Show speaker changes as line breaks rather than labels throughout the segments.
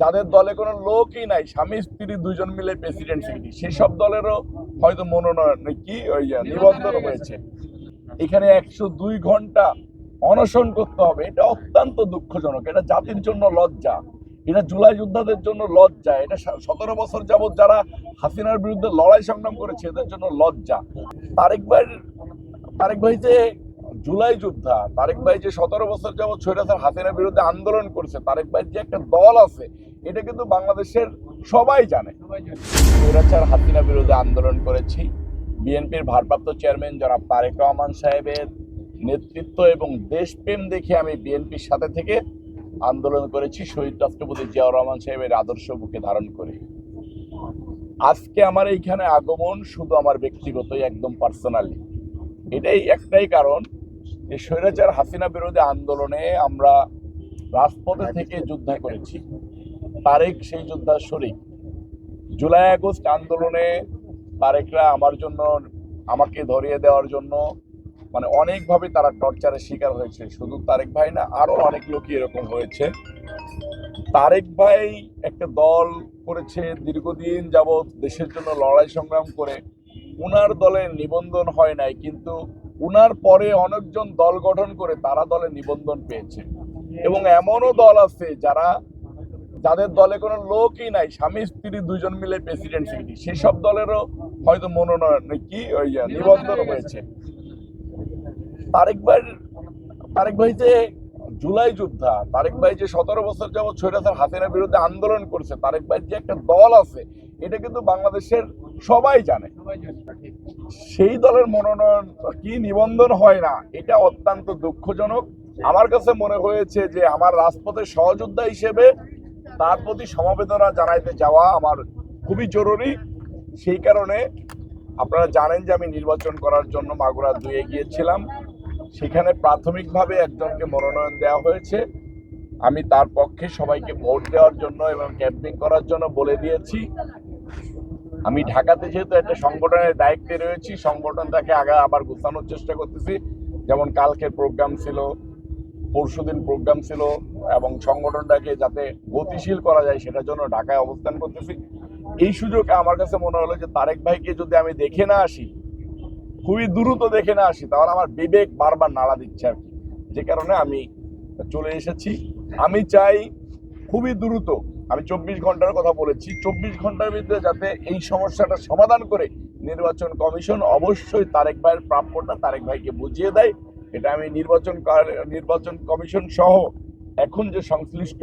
যাদের দলে কোনো লোকই নাই, স্বামী, স্ত্রী দুজন মিলে প্রেসিডেন্ট সেক্রেটারি সেসব দলেরও হয়তো মনোনয়ন কি ওই নিবন্ধন হয়েছে। এখানে একশো দুই ঘণ্টা অনশন করতে হবে। এটা অত্যন্ত দুঃখজনক। এটা জাতির জন্য লজ্জা। এটা জুলাই যোদ্ধাদের জন্য লজ্জা। এটা সতেরো বছর যাবৎ যারা হাসিনার বিরুদ্ধে লড়াই সংগ্রাম করেছে, এদের জন্য লজ্জা। তারেক ভাই তারেক ভাই যে জুলাই যোদ্ধা, তারেক ভাই যে সতেরো বছর যাবৎ স্বৈরাচার হাসিনার বিরুদ্ধে আন্দোলন করছে, তারেক ভাই যে একটা দল আছে, এটা কিন্তু বাংলাদেশের সবাই জানে। স্বৈরাচার হাসিনা বিরুদ্ধে আন্দোলন করেছি। বিএনপির ভারপ্রাপ্ত চেয়ারম্যান জনাব তারেক রহমান সাহেবের নেতৃত্ব এবং দেশপ্রেম দেখে আমি বিএনপির সাথে থেকে আন্দোলন করেছি, শহীদ রাষ্ট্রপতি জিয়াউর রহমান সাহেবের আদর্শ বুকে ধারণ করে। আজকে আমার এইখানে আগমন শুধু আমার ব্যক্তিগতই, একদম পার্সোনালি এটাই একটাই কারণ। যে স্বৈরাচার হাসিনা বিরোধী আন্দোলনে আমরা রাজপথে থেকে যুদ্ধ করেছি। তারেক সেই যোদ্ধার শরীর জুলাই আগস্ট আন্দোলনে তারেকরা আমার জন্য আমাকে ধরিয়ে দেওয়ার জন্য মানে অনেকভাবে তারা টর্চারের শিকার হয়েছে। শুধু তারেক ভাই না আরও অনেক লোকই এরকম হয়েছে। তারেক ভাই একটা দল করেছে দীর্ঘদিন যাবৎ দেশের জন্য লড়াই সংগ্রাম করে। উনার দলের নিবন্ধন হয় নাই কিন্তু উনার পরে অনেকজন দল গঠন করে তারা দলে নিবন্ধন পেয়েছে। এবং এমনও দল আছে যারা, যাদের দলে কোনো লোকই নাই, স্বামী, স্ত্রী দুজন মিলে প্রেসিডেন্ট সেক্রেটারি সেসব দলেরও হয়তো মনোনয়ন কি ওই নিবন্ধন হয়েছে। তারেক ভাই তারেক ভাই যে জুলাই যোদ্ধা, তারেক ভাই যে সতেরো বছর যাবৎ স্বৈরাচার হাসিনার বিরুদ্ধে আন্দোলন করছে, তারেক ভাই যে একটা দল আছে, এটা কিন্তু বাংলাদেশের সবাই জানে। সেই দলের মনোনয়ন কি নিবন্ধন হয় না এটা অত্যন্ত দুঃখজনক। আমার কাছে মনে হয়েছে যে আমার রাজপথের সহযোদ্ধা হিসেবে তার প্রতি সমবেদনা জানাইতে যাওয়া আমার খুবই জরুরি। সেই কারণে আপনারা জানেন যে আমি নির্বাচন করার জন্য মাগুরা দুয়ে গিয়েছিলাম সেখানে প্রাথমিকভাবে একজনকে মনোনয়ন দেওয়া হয়েছে। আমি তার পক্ষে সবাইকে ভোট দেওয়ার জন্য এবং ক্যাম্পিং করার জন্য বলে দিয়েছি। আমি ঢাকাতে যেহেতু একটা সংগঠনের দায়িত্বে রয়েছি সংগঠনটাকে আগে আবার গুছানোর চেষ্টা করতেছি। যেমন কালকের প্রোগ্রাম ছিল, পরশুদিন প্রোগ্রাম ছিল, এবং সংগঠনটাকে যাতে গতিশীল করা যায় সেটার জন্য ঢাকায় অবস্থান করতেছি। এই সুযোগে আমার কাছে মনে হলো যে তারেক ভাইকে যদি আমি দেখে না আসি, খুবই দ্রুত দেখে না আসি, তাহলে আমার বিবেক বারবার নাড়া দিচ্ছে আর কি। যে কারণে আমি চলে এসেছি। আমি চাই খুবই দ্রুত আমি চব্বিশ ঘণ্টার কথা বলেছি, চব্বিশ ঘণ্টার ভিতরে যাতে এই সমস্যাটা সমাধান করে নির্বাচন কমিশন অবশ্যই তারেক ভাইয়ের প্রাপ্যটা তারেক ভাইকে বুঝিয়ে দেয়। এটা আমি নির্বাচন নির্বাচন কমিশন সহ এখন যে সংশ্লিষ্ট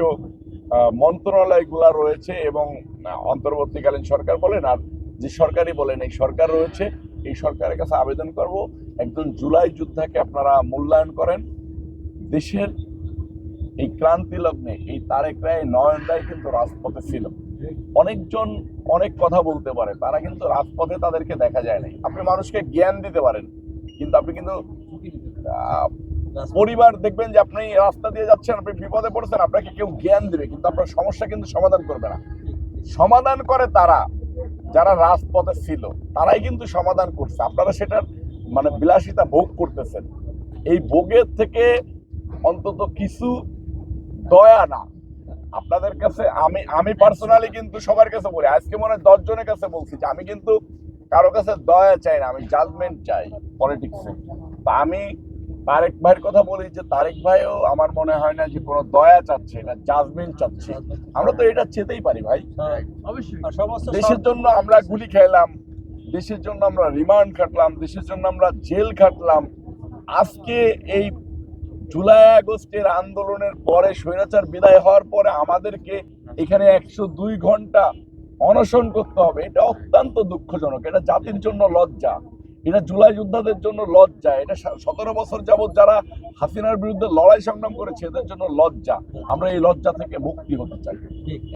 মন্ত্রণালয়গুলো রয়েছে এবং অন্তর্বর্তীকালীন সরকার বলেন আর যে সরকারই বলেন, এই সরকার রয়েছে। এই সরকারের কাছে আবেদন করব। একজন জুলাই যোদ্ধাকে আপনারা মূল্যায়ন করেন। দেশের এই ক্রান্তি লগ্নে, এই তারেক রায় নয়ন রায় কিন্তু রাজপথে ছিল। অনেকজন অনেক কথা বলতে পারে, তারা কিন্তু রাজপথে তাদেরকে দেখা যায় নাই। আপনি মানুষকে জ্ঞান দিতে পারেন, কিন্তু আপনি কিন্তু পরিবার দেখবেন যে আপনি রাস্তা দিয়ে যাচ্ছেন, আপনি বিপদে পড়ছেন, আপনাকে কেউ জ্ঞান দিবে, কিন্তু আপনার সমস্যা কিন্তু সমাধান করবে না। সমাধান করে তারা, যারা রাজপথে ছিল, তারাই কিন্তু সমাধান করছে। আপনারা সেটার মানে বিলাসিতা ভোগ করতেছেন। এই ভোগের থেকে অন্তত কিছু দয়া না। আপনাদের কাছে আমি আমি পার্সোনালি কিন্তু সবার কাছে বলি আজকে মনে হয় দশ জনের কাছে বলছি যে আমি কিন্তু কারও কাছে দয়া চাই না আমি জাজমেন্ট চাই পলিটিক্সে তা আমি তারেক ভাইয়ের কথা বলি যে তারেক ভাইও আমার মনে হয় না যে কোনো দয়া চাচ্ছে না জাজমেন্ট চাচ্ছে। আমরা তো এটা চেতেই পারি ভাই।
আর সমস্ত
দেশের জন্য আমরা গুলি খেলাম দেশের জন্য আমরা রিমান্ড খাটলাম দেশের জন্য আমরা জেল খাটলাম। আজকে এই জুলাই আগস্টের আন্দোলনের পরে স্বৈরাচার বিদায় হওয়ার পরে আমাদেরকে এখানে একশো দুই ঘণ্টা অনশন করতে হবে। এটা অত্যন্ত দুঃখজনক। এটা জাতির জন্য লজ্জা। এটা জুলাই যোদ্ধাদের জন্য লজ্জা। এটা সতেরো বছর যাবৎ যারা হাসিনার বিরুদ্ধে লড়াই সংগ্রাম করেছে, এদের জন্য লজ্জা। আমরা এই লজ্জা থেকে মুক্তি হতে চাই।